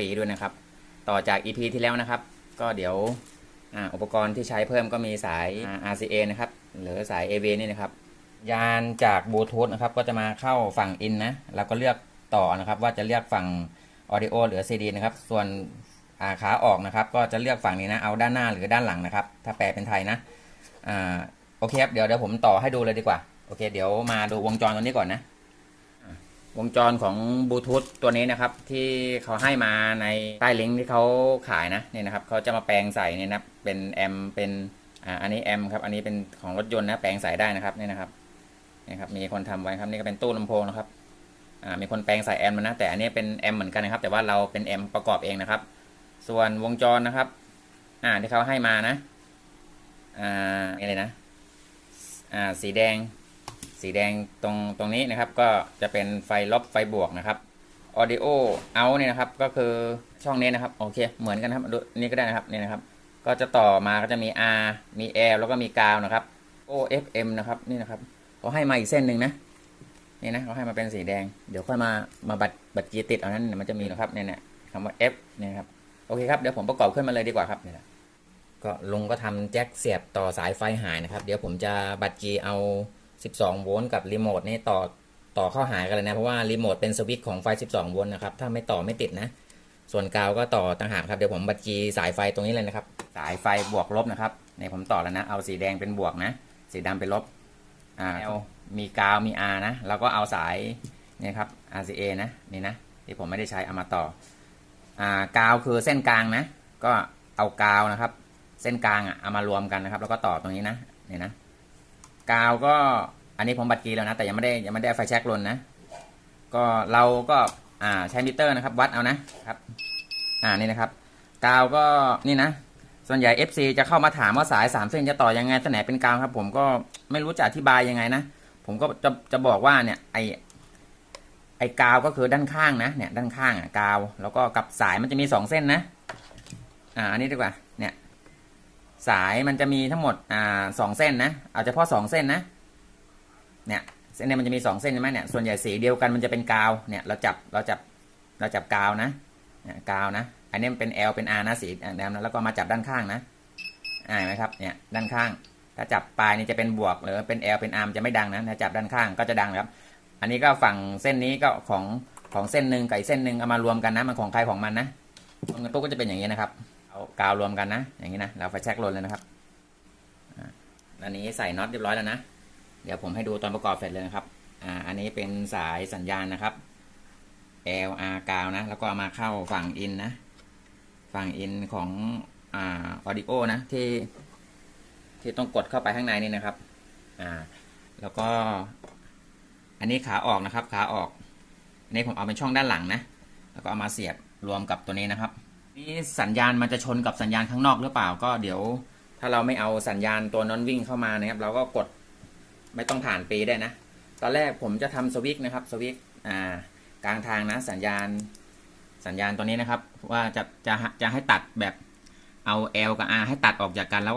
ปีด้วยนะครับ ต่อจาก EP ที่แล้วนะครับ ก็เดี๋ยวอุปกรณ์ที่ใช้เพิ่มก็มีสาย RCA นะครับ หรือสาย AV นี่นะครับ ยานจากบลูทูธนะครับ ก็จะมาเข้าฝั่งอินนะเราก็เลือกต่อนะครับ ว่าจะเลือกฝั่ง Audio หรือ CD นะครับ ส่วนาขาออกนะครับ ก็จะเลือกฝั่งนี้นะ เอาด้านหน้าหรือด้านหลังนะครับ ถ้าแปลเป็นไทยนะอ่าโอเคครับ เดี๋ยวเดี๋ยวผมต่อให้ดูเลยดีกว่า โอเค เดี๋ยวมาดูวงจรตัวนี้ก่อนนะ วงจรของบลูทูธตัวนี้นะครับ ที่เขาให้มาในใต้ลิงก์ที่เขาขายนะเนี่ยนะครับเขาจะมาแปลงใส่เนี่ยนะเป็นแอมเป็นอ่าอันนี้แอมครับอันนี้เป็นของรถยนต์นะแปลงใส่ได้นะครับเนี่ยนะครับนี่ครับมีคนทำไว้ครับนี่ก็เป็นตู้ลำโพงนะครับอ่ามีคนแปลงใส่แอมมานะแต่อันนี้เป็นแอมเหมือนกันนะครับ แต่ว่าเราเป็นแอมประกอบเองนะครับ ส่วนวงจรนะครับ อ่าที่เขาให้มานะอ่าอะไรนะอ่าสีแดง สีแดงตรงตรงนี้นะครับ ก็จะเป็นไฟลบไฟบวกนะครับ audio out เนี่ยนะครับ ก็คือช่องนี้นะครับ โอเค เหมือนกันครับนี่ก็ได้นะครับนี่นะครับ ก็จะต่อมาก็จะมี R มี L แล้วก็มีกาวนะครับ OFM นะครับนี่นะครับเขาให้มาอีกเส้นหนึ่งนะนี่นะเขาให้มาเป็นสีแดง เดี๋ยวค่อยมามาบัตรบัตรจีติดเอานั้นมันจะมีนะครับเนี่ยเนี่ยคำว่า F เนี่ยครับโอเคครับเดี๋ยวผมประกอบขึ้นมาเลยดีกว่าครับเนี่ยนะก็ลุงก็ทำแจ็คเสียบต่อสายไฟหายนะครับ เดี๋ยวผมจะบัตรจีเอา 12 โวลต์กับรีโมทนี่ต่อต่อเข้าหากันเลยนะ เพราะว่ารีโมทเป็นสวิตช์ของไฟ 12 โวลต์นะครับ ถ้าไม่ต่อไม่ติดนะ ส่วนกาวก็ต่อต่างหากครับ เดี๋ยวผมบัตรจีสายไฟตรงนี้เลยนะครับ สายไฟบวกลบนะครับเนี่ยผมต่อแล้วนะ เอาสีแดงเป็นบวกนะ สีดำเป็นลบอ่า L มีกาวมี R นะ แล้วก็เอาสายเนี่ยครับ RCA นะนี่นะที่ผมไม่ได้ใช้เอามาต่ออ่ากาวคือเส้นกลางนะ ก็เอากาวนะครับ เส้นกลางอะเอามารวมกันนะครับ แล้วก็ต่อตรงนี้นะเนี่ยนะ กาวก็อันนี้ผมบัตรกีแล้วนะ แต่ยังไม่ได้ยังไม่ได้ไฟแช็กลนนะ ก็เราก็อ่าใช้มิเตอร์นะครับ วัดเอานะครับ อ่านี่นะครับ กาวก็นี่นะ ส่วนใหญ่ FC จะเข้ามาถามว่าสาย3เส้นจะต่อยังไงตัวไหนเป็นกาวครับ ผมก็ไม่รู้จะอธิบายยังไงนะ ผมก็จะจะบอกว่าเนี่ยไอไอกาวก็คือด้านข้างนะเนี่ยด้านข้างอะกาว แล้วก็กับสายมันจะมีสองเส้นนะ อ่าอันนี้ดีกว่า สายมันจะมีทั้งหมดอ่าสองเส้นนะเอาเฉพาะสองเส้นนะเนี่ยเส้นเนี่ยมันจะมีสองเส้นใช่ไหมเนี่ยส่วนใหญ่สีเดียวกันมันจะเป็นกาวเนี่ยเราจับเราจับเราจับกาวนะเนี่ยกาวนะ อันนี้มันเป็น L เป็น R นะสีแดงนะแล้วก็มาจับด้านข้างนะอ่าเห็นไหมครับเนี่ยด้านข้าง ถ้าจับปลายนี่จะเป็นบวกหรือเป็น L เป็น R จะไม่ดังนะถ้าจับด้านข้างก็จะดังครับ อันนี้ก็ฝั่งเส้นนี้ก็ของของเส้นหนึ่งกับเส้นหนึ่งเอามารวมกันนะมันของใครของมันนะรวมกันปุ๊บก็จะเป็นอย่างนี้นะครับ กาวรวมกันนะ อย่างนี้นะ เราไฟแช็กลนเลยนะครับอันนี้ใส่น็อตเรียบร้อยแล้วนะ เดี๋ยวผมให้ดูตอนประกอบเสร็จเลยนะครับ อ่า อันนี้เป็นสายสัญญาณนะครับ LR กาวนะ แล้วก็มาเข้าฝั่งอินนะ ฝั่งอินของอ่า audio นะที่ที่ต้องกดเข้าไปข้างในนี่นะครับ อ่า แล้วก็ อันนี้ขาออกนะครับ ขาออก อันนี้ผมเอาเป็นช่องด้านหลังนะ แล้วก็เอามาเสียบรวมกับตัวนี้นะครับ นี่สัญญาณมันจะชนกับสัญญาณข้างนอกหรือเปล่า ก็เดี๋ยว ถ้าเราไม่เอาสัญญาณตัวนั้นวิ่งเข้ามานะครับ เราก็กดไม่ต้องผ่านปีได้นะ ตอนแรกผมจะทำสวิตช์นะครับสวิตช์อ่ากลางทางนะสัญญาณสัญญาณตัวนี้นะครับ ว่าจะจะจะให้ตัดแบบเอา L กับ R ให้ตัดออกจากกันแล้ว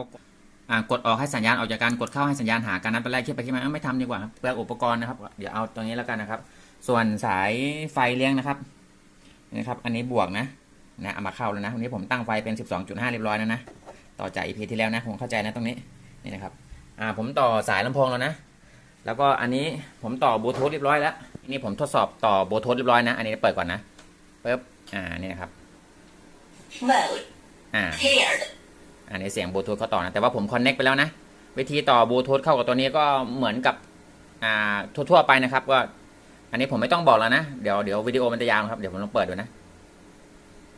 กดออกให้สัญญาณออกจากกันกดเข้าให้สัญญาณหากันนะตอนแรกคิดไปคิดมาไม่ทำดีกว่าครับเปลืองอุปกรณ์นะครับเดี๋ยวเอาตัวนี้แล้วกันนะครับ ส่วนสายไฟเลี้ยงนะครับนี่นะครับ อันนี้บวกนะ นะเอามาเข้าแล้วนะวันนี้ผมตั้งไฟเป็น 12.5 เรียบร้อยแล้วนะต่อจากอีพีที่แล้วนะผมเข้าใจนะตรงนี้นี่นะครับอ่าผมต่อสายลำโพงแล้วนะ แล้วก็อันนี้ผมต่อบลูทูธเรียบร้อยแล้วอันนี้ผมทดสอบต่อบลูทูธเรียบร้อยนะ อันนี้เปิดก่อนนะปึ๊บอ่านี่นะครับ Mode อ่า paired. อันนี้เสียงบลูทูธเขาต่อนะแต่ว่าผมคอนเน็กไปแล้วนะวิธีต่อบลูทูธเข้ากับตัวนี้ก็เหมือนกับอ่าทั่วๆไปนะครับ ก็ อันนี้ผมไม่ต้องบอกแล้วนะเดี๋ยวเดี๋ยววิดีโอมันจะยาวนะครับเดี๋ยวผมลองเปิดดูนะ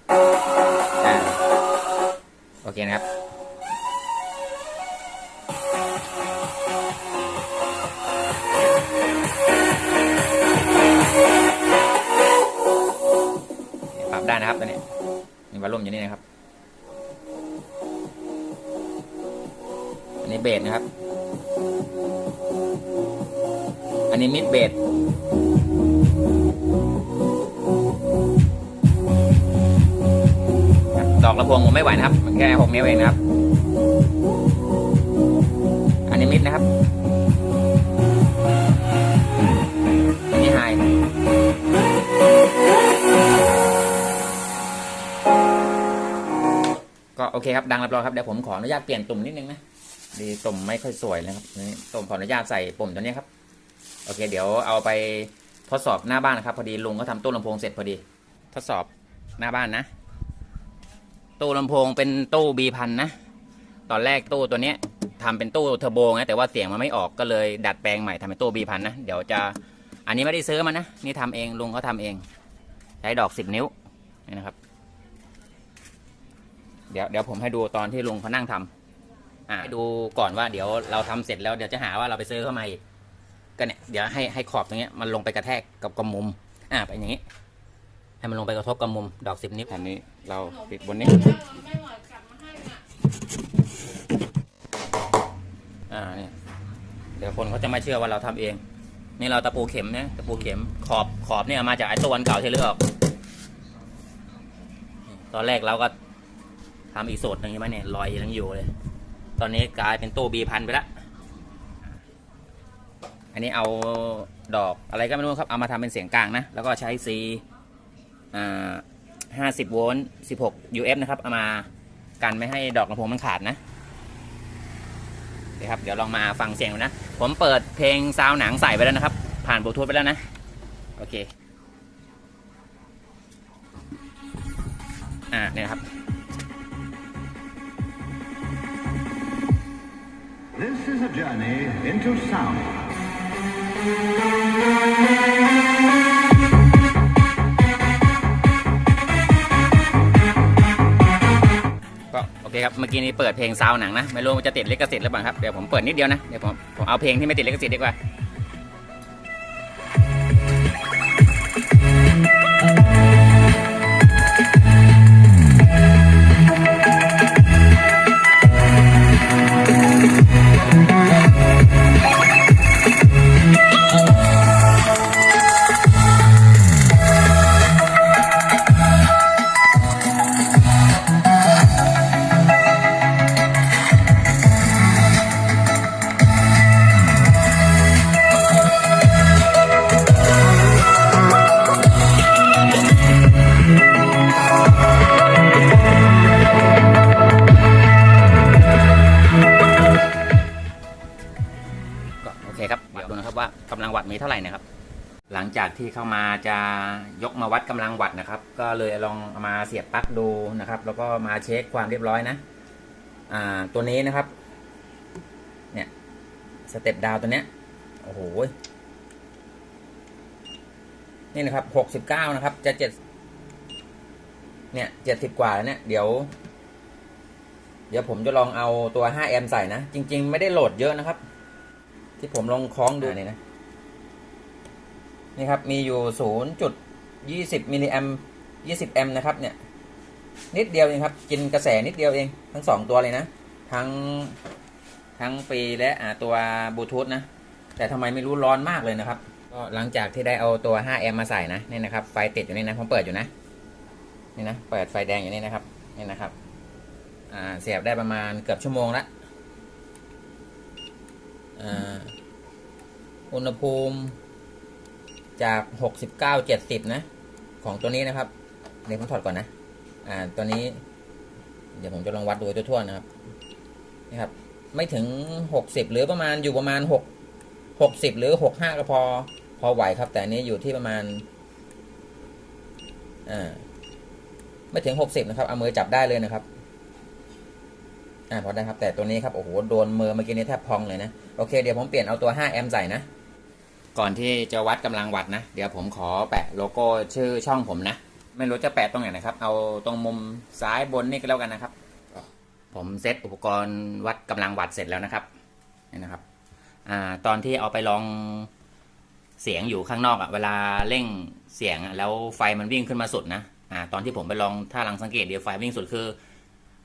อ่าโอเคนะครับ ปรับได้นะครับตัวนี้มีวอลลุ่มอยู่นี่นะครับ อันนี้เบสนะครับ อันนี้มิดเบส ลำโพงผมไม่ไหวนะครับมันแค่หกนิ้วเองนะครับ อันนี้มิดนะครับ อันนี้ไฮเคครับดังรียบรอยครับเดี๋ยวผมขออนุญาตเปลี่ยนตุ่มนิดนึงนะดีตุ่มไม่ค่อยสวยเลยครับนี่ตุ่มขออนุญาตใส่ปุ่มตัวนี้ครับโอเคเดี๋ยวเอาไปทดสอบหน้าบ้านนะครับ พอดีลุงก็ทำตู้ลำโพงเสร็จพอดี ทดสอบหน้าบ้านนะ ตู้ลำโพงเป็นตู้บีพันนะ ตอนแรกตู้ตัวเนี้ยทำเป็นตู้เทอร์โบนะแต่ว่าเสียงมันไม่ออกก็เลยดัดแปลงใหม่ทำเป็นตู้บีพันนะ เดี๋ยวจะอันนี้ไม่ได้ซื้อมานะ นี่ทำเองลุงเขาทำเอง ใช้ดอกสิบนิ้วนี่นะครับ เดี๋ยวเดี๋ยวผมให้ดูตอนที่ลุงเขานั่งทำอ่าให้ดูก่อนว่าเดี๋ยวเราทำเสร็จแล้วเดี๋ยวจะหาว่าเราไปซื้อเข้ามาอีกก็เนี่ยเดี๋ยวให้ให้ขอบตรงเนี้ยมันลงไปกระแทกกับกระมุม อ่าไปอย่างนี้ ให้มันลงไปกระทบกับมุมดอกสิบนิ้วแผ่นนี้เราปิดบนนี้ไม่หมดกลับมาให้น่ะอ่าเนี่ยเดี๋ยวคนเขาจะไม่เชื่อว่าเราทำเอง นี่เราตะปูเข็มนะตะปูเข็มขอบขอบเนี่ยมาจากไอ้ตัวอันเก่าที่เลือกตอนแรกเราก็ทำอีกโสดหนึ่งใช่ไหมเนี่ยลอยยังอยู่เลย ตอนนี้กลายเป็นตู้บีพันไปแล้วอันนี้เอาดอกอะไรก็ไม่รู้ครับ เอามาทำเป็นเสียงกลางนะ แล้วก็ใช้ซีอ่า ห้าสิบโวลต์สิบหก UF นะครับเอามากันไม่ให้ดอกลำโพงมันขาดนะเดี๋ยวครับเดี๋ยวลองมาฟังเสียงดูนะ ผมเปิดเพลงซาวหนังใส่ไปแล้วนะครับ ผ่านบลูทูธไปแล้วนะ โอเค อ่าเนี่ยครับ This is a journey into sound. อเคครับ เมื่อกี้นี้เปิดเพลงซาวหนังนะ ไม่รู้มันจะติดลิขสิทธิ์หรือเปล่าครับ เดี๋ยวผมเปิดนิดเดียวนะ เดี๋ยวผมผมเอาเพลงที่ไม่ติดลิขสิทธิ์ดีกว่า มีเท่าไหร่นะครับ หลังจากที่เข้ามาจะยกมาวัดกำลังวัดนะครับ ก็เลยลองเอามาเสียบปลั๊กดูนะครับ แล้วก็มาเช็คความเรียบร้อยนะ อ่าตัวนี้นะครับ เนี่ยสเต็ปดาวตัวเนี้ยโอ้โหนี่นะครับหกสิบเก้านะครับ จะเจ็ดเนี่ยเจ็ดสิบกว่าแล้วเนี่ยเดี๋ยว เดี๋ยวผมจะลองเอาตัว5แอมป์ใส่นะ จริง ๆ ไม่ได้โหลดเยอะนะครับ ที่ผมลองคล้องดูนี่นะ นี่ครับ มีอยู่0.20มิลลิแอมป์20แอมนะครับเนี่ย นิดเดียวเองครับ กินกระแสนิดเดียวเอง ทั้งสองตัวเลยนะ ทั้งทั้งปีและอ่าตัวบลูทูธนะ แต่ทำไมไม่รู้ร้อนมากเลยนะครับ ก็หลังจากที่ได้เอาตัว5แอมมาใส่นะนี่นะครับ ไฟติดอยู่นี่นะผมเปิดอยู่นะ นี่นะ เปิดไฟแดงอยู่นี่นะครับ นี่นะครับ อ่าเสียบได้ประมาณเกือบชั่วโมงละอ่าอุณหภูมิ จากหกสิบเก้าเจ็ดสิบนะ ของตัวนี้นะครับเดี๋ยวผมถอดก่อนนะ อ่า ตัวนี้ เดี๋ยวผมจะลองวัดดูทั่วๆนะครับนี่ครับ ไม่ถึงหกสิบหรือประมาณอยู่ประมาณหกหกสิบหรือหกห้าก็พอ พอไหวครับ แต่นี้อยู่ที่ประมาณ อ่า ไม่ถึงหกสิบนะครับ เอามือจับได้เลยนะครับ อ่าพอได้ครับ แต่ตัวนี้ครับ โอ้โห โดนมือเมื่อกี้นี้แทบพองเลยนะ โอเค เดี๋ยวผมเปลี่ยนเอาตัว5แอมป์ใส่นะ ก่อนที่จะวัดกำลังวัดนะ เดี๋ยวผมขอแปะโลโก้ชื่อช่องผมนะ ไม่รู้จะแปะตรงไหนนะครับ เอาตรงมุมซ้ายบนนี่ก็แล้วกันนะครับ ผมเซตอุปกรณ์วัดกำลังวัดเสร็จแล้วนะครับนี่นะครับอ่าตอนที่เอาไปลองเสียงอยู่ข้างนอกอะ่ะเวลาเร่งเสียงอะแล้วไฟมันวิ่งขึ้นมาสุดนะอ่าตอนที่ผมไปลองถ้าลังสังเกตเดี๋ยวไฟวิ่งสุดคือ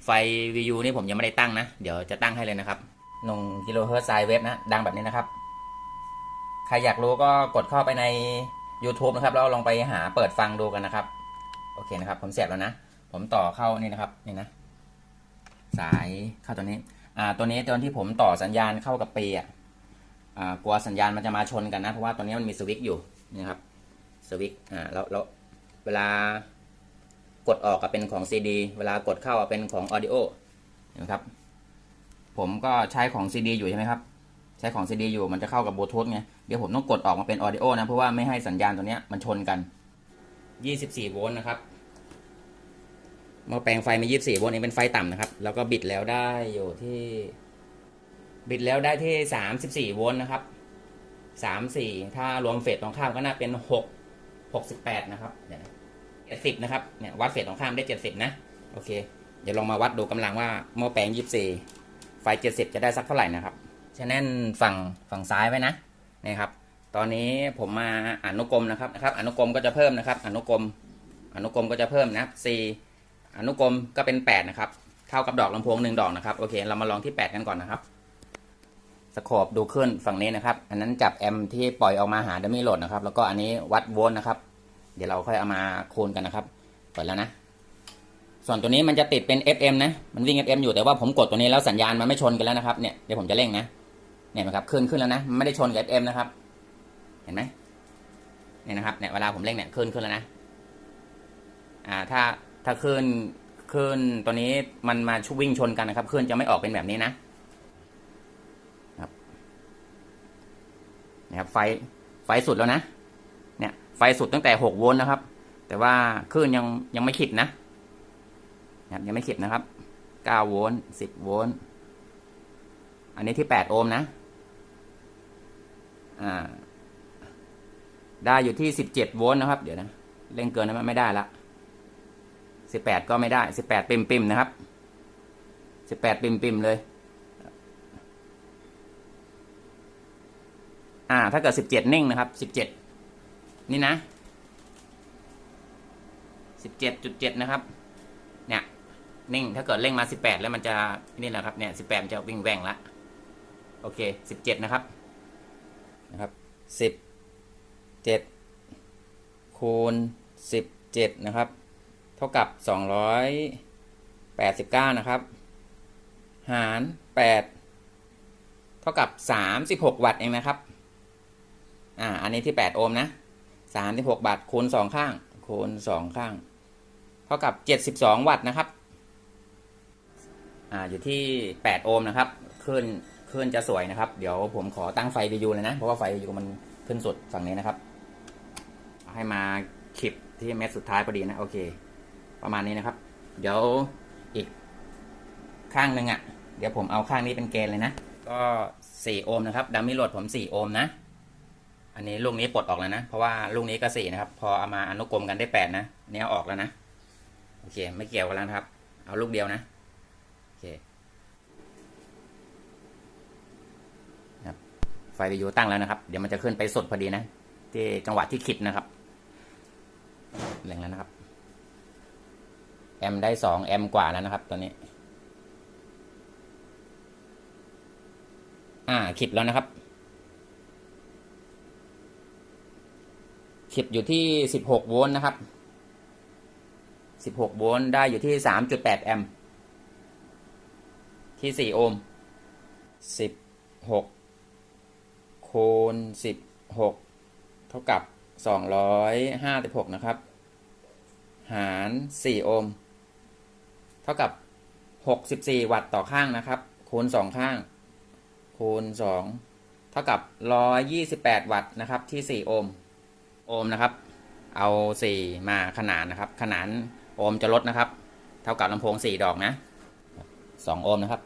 ไฟ VU นี่ผมยังไม่ได้ตั้งนะ เดี๋ยวจะตั้งให้เลยนะครับหนึ่งกิโลเฮิร์ตซ์ไซเวฟนะ ดังแบบนี้นะครับ ใครอยากรู้ก็กดเข้าไปใน YouTube นะครับแล้วลองไปหาเปิดฟังดูกันนะครับ โอเคนะครับ ผมเสียบแล้วนะ ผมต่อเข้านี่นะครับนี่นะ สายเข้าตัวนี้ อ่าตัวนี้ตอนที่ผมต่อสัญญาณเข้ากับเปีอะอ่ากลัวสัญญาณมันจะมาชนกันนะ เพราะว่าตัวนี้มันมีสวิตช์อยู่นี่ครับสวิตช์อ่าแล้วแล้วเวลากดออกอะเป็นของ CD เวลากดเข้าเป็นของ Audio เห็นไหมครับ ผมก็ใช้ของ CD อยู่ใช่ไหมครับ ช้ของ CD อยู่มันจะเข้ากับบลูทูธไง เดี๋ยวผมต้องกดออกมาเป็นออดิโอนะ เพราะว่าไม่ให้สัญญาณตัวเนี้ยมันชนกัน 24 โวลต์นะครับม้อแปลงไฟมี24 โวลต์เองเป็นไฟต่ำนะครับ แล้วก็บิดแล้วได้อยู่ที่ บิดแล้วได้ที่ 34 โวลต์นะครับ 34 ถ้ารวมเฟสตรงข้ามก็น่าเป็น 6 68 นะครับเดี๋ยว70 นะครับ เนี่ยวัดเฟสตรงข้ามได้ 70 นะ โอเค เดี๋ยวลองมาวัดดูกำลังว่าหม้อแปลง 24 ไฟ 70 จะได้สักเท่าไหร่นะครับ ชแนลฝั่งฝั่งซ้ายไว้นะนี่ครับ ตอนนี้ผมมาอนุกรมนะครับนะครับ อนุกรมก็จะเพิ่มนะครับ อนุกรมอนุกรมก็จะเพิ่มนะครับ C อนุกรมก็เป็น 8 นะครับ เท่ากับดอกลำโพงหนึ่งดอกนะครับโอเค เรามาลองที่ 8 กันก่อนนะครับสโคปดูขึ้นฝั่งนี้นะครับ อันนั้นจับแอมป์ที่ปล่อยออกมาหาดัมมี่โหลดนะครับ แล้วก็อันนี้วัดโวลต์นะครับ เดี๋ยวเราค่อยเอามาคูณกันนะครับเปิดแล้วนะ ส่วนตัวนี้มันจะติดเป็น FM นะ มันวิ่ง FM อยู่แต่ว่าผมกดตัวนี้แล้วสัญญาณมันไม่ชนกันแล้วนะครับ เนี่ย เดี๋ยวผมจะเร่งนะ เนี่ยนไหมครับขึ้นขึ้นแล้วนะไม่ได้ชนกับ FM นะครับ เห็นไหมเนี่ยนะครับเนี่ยเวลาผมเร่งเนี่ยขึ้นขึ้นแล้วนะอ่าถ้าถ้าขึ้นขึ้นตัวนี้มันมาชวิ่งชนกันนะครับขึ้นจะไม่ออกเป็นแบบนี้นะครับนะครับไฟไฟสุดแล้วนะ เนี่ย ไฟสุดตั้งแต่หกโวลต์นะครับ แต่ว่าคลื่นยังยังไม่ขีดนะนะยังไม่ขีดนะครับเก้าโวลต์สิบโวลต์อันนี้ที่แปดโอห์มนะ อ่าได้อยู่ที่สิบเจ็ดโวลต์นะครับ เดี๋ยวนะเร่งเกินนั้นไม่ได้ละสิบแปดก็ไม่ได้สิบแปดปิมปิมนะครับสิบแปดปิมปิมเลย อ่า ถ้าเกิดสิบเจ็ดนิ่งนะครับสิบเจ็ดนี่นะสิบเจ็ดจุดเจ็ดนะครับ เนี่ย นิ่ง ถ้าเกิดเร่งมาสิบแปดแล้วมันจะ นี่แหละครับ เนี่ยสิบแปดจะวิ่งแหว่งละ โอเคสิบเจ็ดนะครับ นะครับสิบเจ็ดคูณสิบเจ็ดนะครับ เท่ากับสองร้อยแปดสิบเก้านะครับ หารแปดเท่ากับสามสิบหกวัตต์เองนะครับ อ่า อันนี้ที่8โอห์มนะ36บาทคูณ2ข้าง คูณ2ข้าง เท่ากับ72วัตต์นะครับ อ่า อยู่ที่8โอห์มนะครับ ขึ้น ขึ้นจะสวยนะครับ เดี๋ยวผมขอตั้งไฟวิวเลยนะ เพราะว่าไฟวิวมันขึ้นสุดฝั่งนี้นะครับ ให้มาคลิปที่เม็ดสุดท้ายพอดีนะโอเค ประมาณนี้นะครับ เดี๋ยวอีกข้างหนึ่งอะ่ะ เดี๋ยวผมเอาข้างนี้เป็นเกณฑ์เลยนะ ก็4โอห์มนะครับดัมมี่โหลดผม4โอห์มนะ อันนี้ลูกนี้ปลดออกแล้วนะ เพราะว่าลูกนี้ก็สี่นะครับ พอเอามาอนุกรมกันได้แปดนะอันนี้เออกแล้วนะ โอเค ไม่เกี่ยวกันแล้วครับ เอาลูกเดียวนะ โอเคครับ ไฟวิดีโอตั้งแล้วนะครับ เดี๋ยวมันจะขึ้นไปสดพอดีนะ ที่จังหวะที่ขิดนะครับแรงแล้วนะครับ แอมได้สองแอมกว่าแล้วนะครับ ตอนนี้ อ่าขิดแล้วนะครับคลิปอยู่ที่16โวลต์นะครับ16โวลต์ได้อยู่ที่3.8แปดแอมป์ที่โอห์ม16 คูณ 16 เท่ากับ 256 นะครับ หาร 4 โอห์ม เท่ากับ 64 วัตต์ต่อข้างนะครับ คูณ 2 ข้าง คูณ 2 เท่ากับ 128 วัตต์นะครับ ที่ 4 โอห์ม โอห์มนะครับ เอาสี่มาขนานนะครับ ขนานโอห์มจะลดนะครับ เท่ากับลำโพงสี่ดอกนะสองโอห์มนะครับ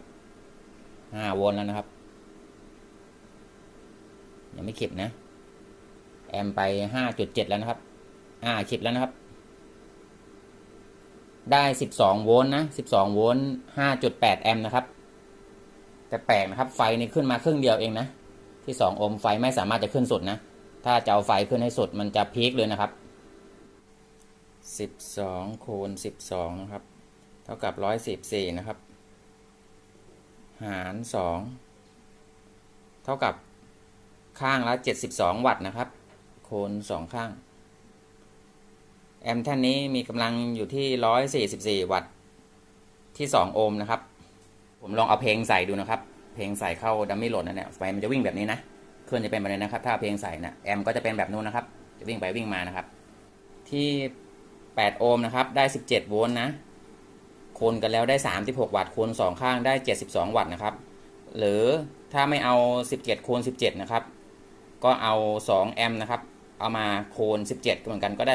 ห้าโวลต์แล้วนะครับ ยังไม่ขิบนะ แอมไปห้าจุดเจ็ดแล้วนะครับ อ่าขิบแล้วนะครับ ได้สิบสองโวลต์นะสิบสองโวลต์ห้าจุดแปดแอมป์นะครับ แต่แปลกนะครับ ไฟนี่ขึ้นมาครึ่งเดียวเองนะ ที่สองโอห์มไฟไม่สามารถจะขึ้นสุดนะ ถ้าจะเอาไฟขึ้นให้สุดมันจะพีคเลยนะครับสิบสองคูณสิบสองนะครับ เท่ากับร้อยสิบสี่นะครับ หารสองเท่ากับ ข้างละเจ็ดสิบสองวัตต์นะครับคูณสองข้าง แอมป์แท่นนี้มีกำลังอยู่ที่ร้อยสี่สิบสี่วัตต์ที่สองโอห์มนะครับ ผมลองเอาเพลงใส่ดูนะครับ เพลงใส่เข้าดัมมี่โหลดนั่นแหละไฟมันจะวิ่งแบบนี้นะเครื่องจะเป็นแบบนี้นะครับ ถ้าเพลงใส่นะแอมก็จะเป็นแบบนู้นนะครับ จะวิ่งไปวิ่งมานะครับ ที่ 8 โอห์มนะครับ ได้ 17 โวลต์นะคูณกันแล้วได้ 36 วัตต์คูณ2ข้างได้ 72 วัตต์นะครับ หรือถ้าไม่เอา 17คูณ17 นะครับ ก็เอา 2 แอมป์นะครับ เอามาคูณ 17ก็เหมือนกันก็ได้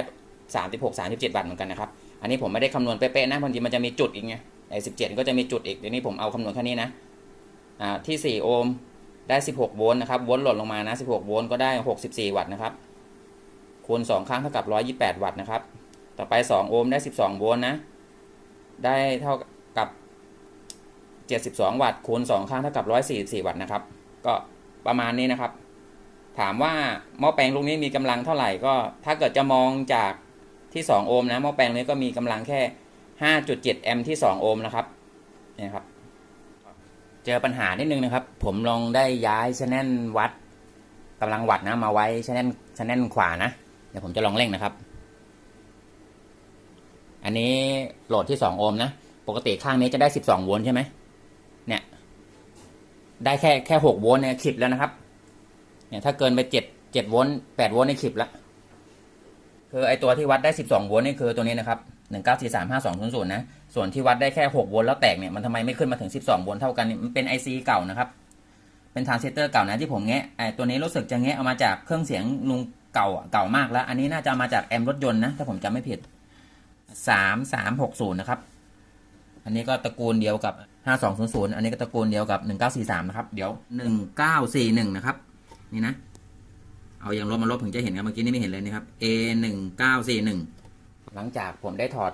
36 37วัตต์เหมือนกันนะครับ อันนี้ผมไม่ได้คำนวณเป๊ะๆนะบางทีมันจะมีจุดอีกไงไอ้17 ก็จะมีจุดอีกเดี๋ยวนี้ผมเอาคำนวณแค่นี้นะอ่าที่ 4 โอห์มได้ 16 โวลต์นะครับ โวลต์หล่นลงมานะ 16 โวลต์ก็ได้ 64 วัตต์นะครับ คูณ 2 ครั้งเท่ากับ 128 วัตต์นะครับ ต่อไป 2 โอห์มได้ 12 โวลต์นะ ได้เท่ากับ 72 วัตต์ คูณ 2 ครั้งเท่ากับ 144 วัตต์นะครับ ก็ประมาณนี้นะครับ ถามว่าหม้อแปลงลูกนี้มีกำลังเท่าไหร่ก็ ถ้าเกิดจะมองจากที่ 2 โอห์มนะหม้อแปลงนี้ก็มีกำลังแค่ 5.7 แอมป์ที่ 2 โอห์มนะครับเนี่ยครับ เจอปัญหานิดนึงนะครับ ผมลองได้ย้ายชแนลวัดกำลังวัดนะมาไว้ชแนลชแนลขวานะเดี๋ยวผมจะลองเร่งนะครับ อันนี้โหลดที่ 2 โอห์มนะ ปกติข้างนี้จะได้ 12 โวลต์ใช่ไหมเนี่ย ได้แค่แค่ 6 โวลต์เนี่ยคลิปแล้วนะครับ เนี่ยถ้าเกินไป7 7โวลต์8โวลต์ในคลิปแล้วคือไอตัวที่วัดได้12โวลต์นี่คือตัวนี้นะครับ1943520นย์ศูนย์นะส่วนที่วัดได้แค่6โวลต์แล้วแตกเนี่ยมันทำไมไม่ขึ้นมาถึง12โวลต์เท่ากันมันเป็น IC เก่านะครับเป็นทรานซิสเตอร์เก่านะที่ผมแงะไอตัวนี้รู้สึกจะแงะเอามาจากเครื่องเสียงลุงเก่าเก่ามากแล้ว อันนี้น่าจะมาจากแอมรถยนต์นะถ้าผมจำไม่ผิด3360นย์นะครับ อันนี้ก็ตระกูลเดียวกับ5200อันนี้ก็ตระกูลเดียวกับ1943นะครับ เดี๋ยว1941นะครับ นี่นะ เอาอย่างลบมาลบถึงจะเห็นครับเมื่อกี้นี่ไม่เห็นเลยนะครับ A หนึ่งเก้าสี่หนึ่งหลังจากผมได้ถอด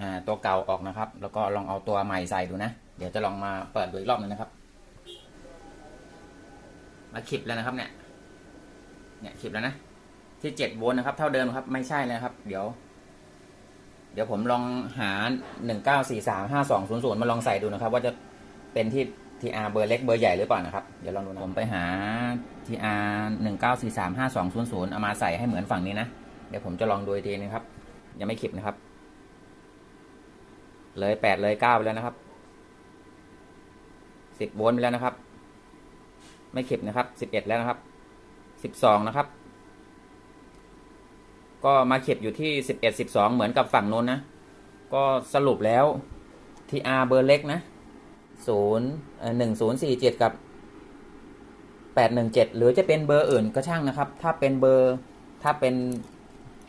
อตัวเก่าออกนะครับ แล้วก็ลองเอาตัวใหม่ใส่ดูนะ เดี๋ยวจะลองมาเปิดดูอีกรอบหนึงนะครับมาคลิปแล้วนะครับเนี่ย เนี่ยคลิปแล้วนะ ที่เจ็ดโวลต์นะครับ เท่าเดิมครับ ไม่ใช่แล้วครับ เดี๋ยว เดี๋ยวผมลองหาหนึ่งเก้าสี่สามห้าสองศูนย์ศูนย์มาลองใส่ดูนะครับ ว่าจะเป็นที่ TR เบอร์เล็กเบอร์ใหญ่หรือเปล่านะครับ เดี๋ยวลองดูนะผมไปหา TR หนึ่งเก้าสี่สามห้าสองศูนย์ศูนย์เอามาใส่ให้เหมือนฝั่งนี้นะ เดี๋ยวผมจะลองดูทีนะครับ ยังไม่คลิปนะครับ เลยแปดเลยเก้าไปแล้วนะครับสิบโวลต์ไปแล้วนะครับ ไม่คลิปนะครับสิบเอ็ดแล้วนะครับสิบสองนะครับ ก็มาเข็บอยู่ที่สิบเอ็ดสิบสองเหมือนกับฝั่งโน้นนะ ก็สรุปแล้ว TR เบอร์เล็กนะ ศูนย์หนึ่งศูนย์สี่เจ็ดกับแปดหนึ่งเจ็ดหรือจะเป็นเบอร์อื่นก็ช่างนะครับ ถ้าเป็นเบอร์ถ้าเป็น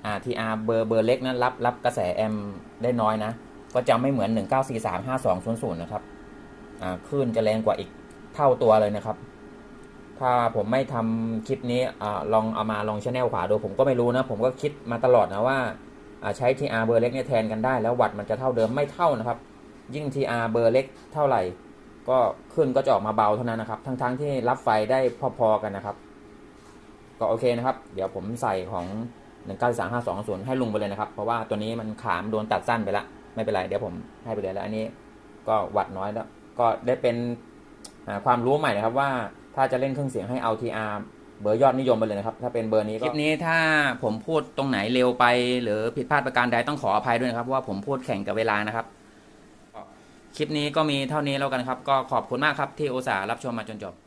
อ่า TR เบอร์เบอร์เล็กนะรับรับกระแสแอมได้น้อยนะ ก็จะไม่เหมือนหนึ่งเก้าสี่สามห้าสองศูนย์ศูนย์นะครับอ่าคลื่นจะแรงกว่าอีกเท่าตัวเลยนะครับ ถ้าผมไม่ทำคลิปนี้อลองเอามาลองชแนลขวาดูผมก็ไม่รู้นะ ผมก็คิดมาตลอดนะว่าอ่าใช้ TR เบอร์เล็กเนี่ยแทนกันได้แล้ววัตต์มันจะเท่าเดิมไม่เท่านะครับ ยิ่ง TR เบอร์เล็กเท่าไหร่ ก็ขึ้นก็จะออกมาเบาเท่านั้นนะครับ ทั้งๆที่รับไฟได้พอๆกันนะครับ ก็โอเคนะครับ เดี๋ยวผมใส่ของ193520ให้ลุงไปเลยนะครับ เพราะว่าตัวนี้มันขามโดนตัดสั้นไปละไม่เป็นไรเดี๋ยวผมให้ไปเลยแล้วอันนี้ก็วัดน้อยแล้ว ก็ได้เป็นความรู้ใหม่นะครับว่าถ้าจะเล่นเครื่องเสียงให้เอา TR เบอร์ยอดนิยมไปเลยนะครับ ถ้าเป็นเบอร์นี้คลิปนี้ถ้าผมพูดตรงไหนเร็วไป หรือผิดพลาดประการใดต้องขออภัยด้วยนะครับเพราะว่าผมพูดแข่งกับเวลานะครับ คลิปนี้ก็มีเท่านี้แล้วกันครับ ก็ขอบคุณมากครับที่อุตส่าห์รับชมมาจนจบ